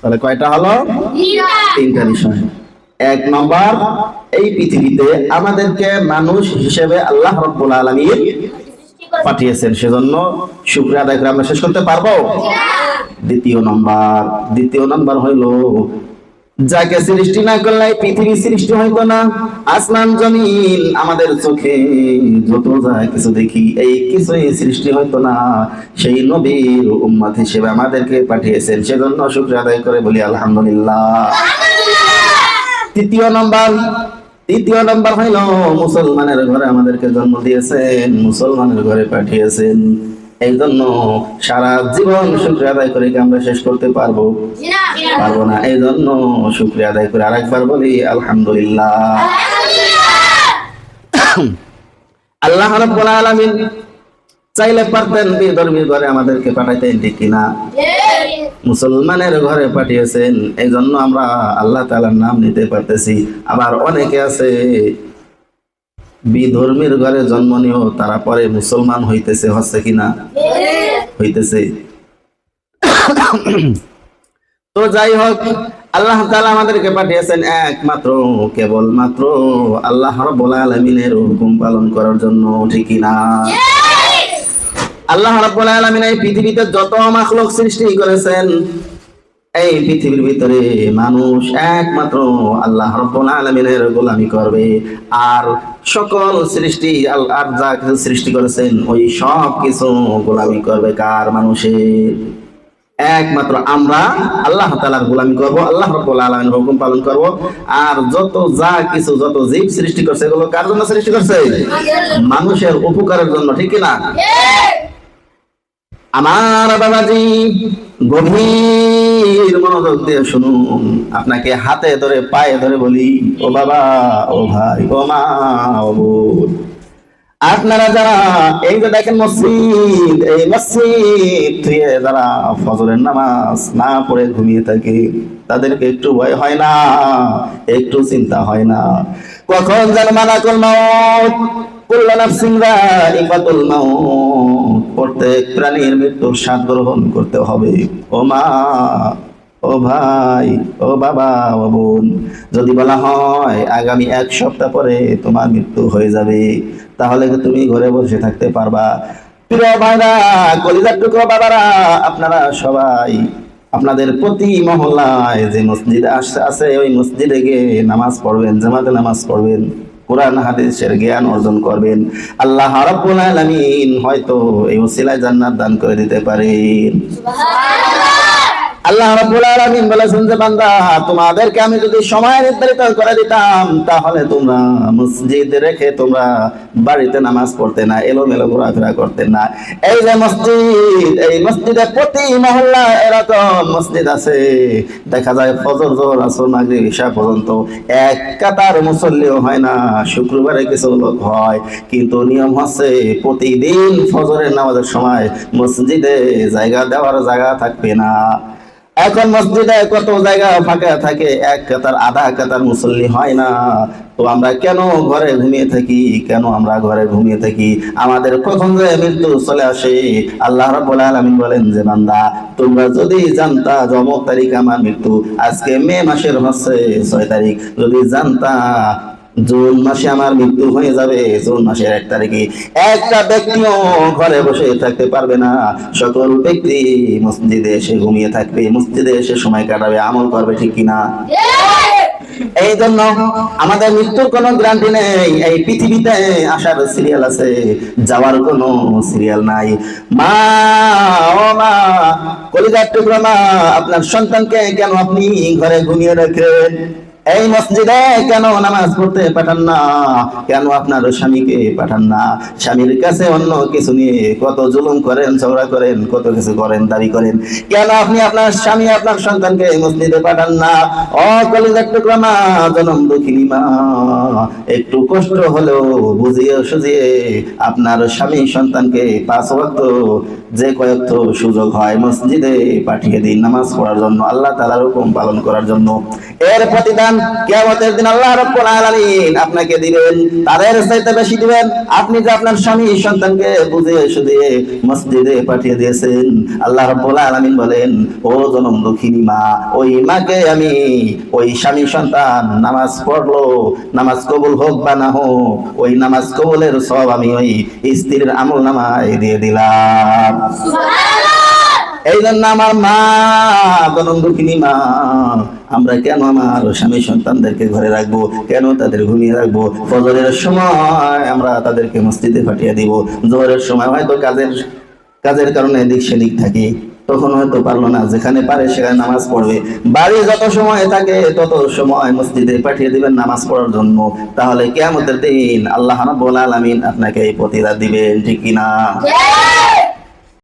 তাহলে কয়টা হলো? তিনটা বিষয়। এক নম্বর এই পৃথিবীতে আমাদেরকে মানুষ হিসেবে আল্লাহ রব্বুল আলমীর পাঠিয়েছেন সেজন্য শুক্রিয়া আদায় করে আমরা শেষ করতে পারব? দ্বিতীয় নম্বর দ্বিতীয় নম্বর হইল যাকে সৃষ্টি না করলে পৃথিবী সৃষ্টি হইতো না। আসমান জমিন আমাদের চোখে যত যা কিছু দেখি এই কিছুই সৃষ্টি হইতো না। সেই নবীর উম্মত হিসেবে আমাদেরকে পাঠিয়েছেন সেজন্য শুক্রিয়া আদায় করে বলি আলহামদুলিল্লাহ। তৃতীয় নম্বর তৃতীয় নম্বর হইল মুসলমানের ঘরে আমাদেরকে জন্ম দিয়েছেন মুসলমানের ঘরে পাঠিয়েছেন। এই জন্য সারা জীবন শুক্রিয়া আদায় করে কি আমরা শেষ করতে পারব? পারব না। এই জন্য শুক্রিয়া আদায় করে আরেকবার বলি আলহামদুলিল্লাহ। আল্লাহ রাব্বুল আলামিন চাইলে পারতেন বিধর্মীর ঘরে আমাদেরকে পাঠাইতেন ঠিক কিনা মুসলমানের ঘরে পাঠিয়েছেন এই জন্য আমরা আল্লাহ তাআলার নাম নিতে পারতেছি। আবার অনেকে আছে বিধর্মীর ঘরে জন্ম নিয়েও তারা পরে মুসলমান হইতেছে হচ্ছে কিনা হইতেছে। তো যাই হোক আল্লাহ তাআলা আমাদেরকে পাঠিয়েছেন একমাত্র কেবল মাত্র আল্লাহ রাব্বুল আলামিনের হুকুম পালন করার জন্য ঠিক কিনা আল্লাহ রাব্বুল আলামিন এই পৃথিবীতে যত মাখলুক সৃষ্টি করেছেন এই পৃথিবীর ভিতরে মানুষ একমাত্র আল্লাহ রাব্বুল আলামিনের গোলামি করবে। আর সকল সৃষ্টি আল- আর যা কিছু সৃষ্টি করেছেন ওই সব কিছু গোলামি করবে কার মানুষের একমাত্র আমরা আল্লাহ তাআলার গোলামি করব আল্লাহ রাব্বুল আলামিনের হুকুম পালন করব। আর যত যা কিছু যত জীব সৃষ্টি করছে এগুলো কার জন্য সৃষ্টি করছে? মানুষের উপকারের জন্য ঠিক কি না আমার বাবাজি গভীর মনোযোগ দিয়ে শুনুন। আপনাকে হাতে ধরে, পায়ে ধরে বলি, ও বাবা, ও ভাই, ও মা, ও বোন। আপনারা যারা এই যে দেখেন মসজিদ, এই মসজিদ যারা ফজরের নামাজ না পড়ে ঘুমিয়ে থাকে, তাদেরকে একটু ভয় হয় না, একটু চিন্তা হয় না। কখন যেন মালাকুল মাউত, কুল্লু নাফসিন যায়িকাতুল মাউত প্রত্যেক প্রাণীর মৃত্যুর স্বাদ গ্রহণ করতে হবে। ও মা, ও ভাই, ও বাবা, ও বোন, যদি বলা হয় আগামী এক সপ্তাহ পরে তোমার মৃত্যু হয়ে যাবে, তাহলে তুমি ঘরে বসে থাকতে পারবা। প্রিয় ভাইরা, কলিজার টুকরো বাবারা, আপনারা সবাই, আপনাদের প্রতি মহল্লায় যে মসজিদ আসছে আছে, ওই মসজিদে গিয়ে নামাজ পড়বেন, জামাতে নামাজ পড়বেন। কোরআন, হাদিসের জ্ঞান অর্জন করবেন। আল্লাহ রাব্বুল আলামিন হয়তো এই ওসিলায় জান্নাত দান করে দিতে পারেন। আল্লাহ রাব্বুল আলামিন বলেছেন যে, বান্দা, তোমাদেরকে আমি যদি সময় নির্ধারিত করে দিতাম, তাহলে তোমরা মসজিদ রেখে তোমরা বাড়িতে নামাজ পড়তে না, এলোমেলো ঘোরাফেরা করতে না। এই যে মসজিদ, এই মসজিদে প্রতি মহল্লা এরকম মসজিদ আছে। দেখা যায় ফজর, জোহর, আসর, মাগরিব, ঈশা পর্যন্ত এক কাতার মুসল্লিও হয় না, শুক্রবারে কিছু লোক হয়। কিন্তু নিয়ম হচ্ছে প্রতিদিন ফজরের নামাজের সময় মসজিদে জায়গা দেওয়ার জায়গা থাকবে না। এখন মসজিদে কত জায়গা ফাঁকা থাকে? এক কাতার, আধা কাতার মুসল্লি হয় না। তো আমরা কেন ঘরে ঘুমিয়ে থাকি? কেন আমরা ঘরে ঘুমিয়ে থাকি? আমাদের কখন যে মৃত্যু চলে আসে? আল্লাহ রাব্বুল আলামিন বলেন যে, বান্দা, তোমরা যদি জানতা যে অমুক তারিখ আমার মৃত্যু, আজকে মে মাসের হচ্ছে ছয় তারিখ। যদি জানতা জুন মাসে আমার মৃত্যু হয়ে যাবে। জুন মাসের এক তারিখে একটা ব্যক্তিও ঘরে বসে থাকতে পারবে না। সকল ব্যক্তি মসজিদে এসে ঘুমিয়ে থাকবে। মসজিদে এসে সময় কাটাবে। আমল করবে ঠিক কিনা? এই জন্য আমাদের মৃত্যুর কোনো গ্রান্টি নেই। এই পৃথিবীতে আসার সিরিয়াল আছে। যাওয়ার কোনো সিরিয়াল নাই। মা আপনার সন্তানকে কেন আপনি ঘরে ঘুমিয়ে রাখেন এই মসজিদে কেন নামাজ পড়তে পাঠান না? কেন আপনার স্বামীকে পাঠান না? স্বামীর কাছে অন্য কিছু নিয়ে কত জুলুম করেন, ঝগড়া করেন, কত কিছু করেন দাবি করেন। কেন আপনি আপনার স্বামী, আপনার সন্তানকে মসজিদে পাঠান না? ও কলিজার টুকরা মা, জনম দুঃখিনী মা। একটু কষ্ট হলেও বুঝিয়ে সুঝিয়ে আপনার স্বামী, সন্তানকে পাঁচ ওয়াক্ত যে কয়েকটা সুযোগ হয় মসজিদে পাঠিয়ে দিন নামাজ পড়ার জন্য, আল্লাহ তাআলার হুকুম পালন করার জন্য। এর প্রতিদান দিন আল্লাহ রাব্বুল আলামিন আপনাকে দিবেন, তাদের চাইতে বেশি দিবেন। আপনি যে আপনার স্বামী, সন্তানকে সুঝিয়ে মসজিদে পাঠিয়ে দিয়েছেন, আল্লাহ রাব্বুল আলামিন বলেন, ও জনম দুঃখিনী মা, ওই মাকে আমি ওই স্বামী, সন্তান নামাজ পড়ল, নামাজ কবুল হোক বা না হোক, ওই নামাজ কবুলের সব আমি ওই স্ত্রীর আমল নামায় দিয়ে দিলাম। এই জন্য আমার মা দুঃখিনী মা, আমরা কেন আমার স্বামী সন্তানদেরকে ঘরে রাখব? কেন তাদের ঘুমিয়ে রাখব? ফজরের সময় আমরা তাদেরকে মসজিদে পাঠিয়ে দিব। জোহরের সময় হয়তো কাজের কাজের কারণে এদিক সেদিক থাকি। তখন হয়তো পারল না, যেখানে পারে সেখানে নামাজ পড়বে। বাড়ি যত সময় থাকে, তত সময় মসজিদে পাঠিয়ে দিবেন নামাজ পড়ার জন্য। তাহলে কেয়ামতের দিন আল্লাহ রাব্বুল আলামিন আপনাকে এই প্রতিদান দিবেন, ঠিক কিনা?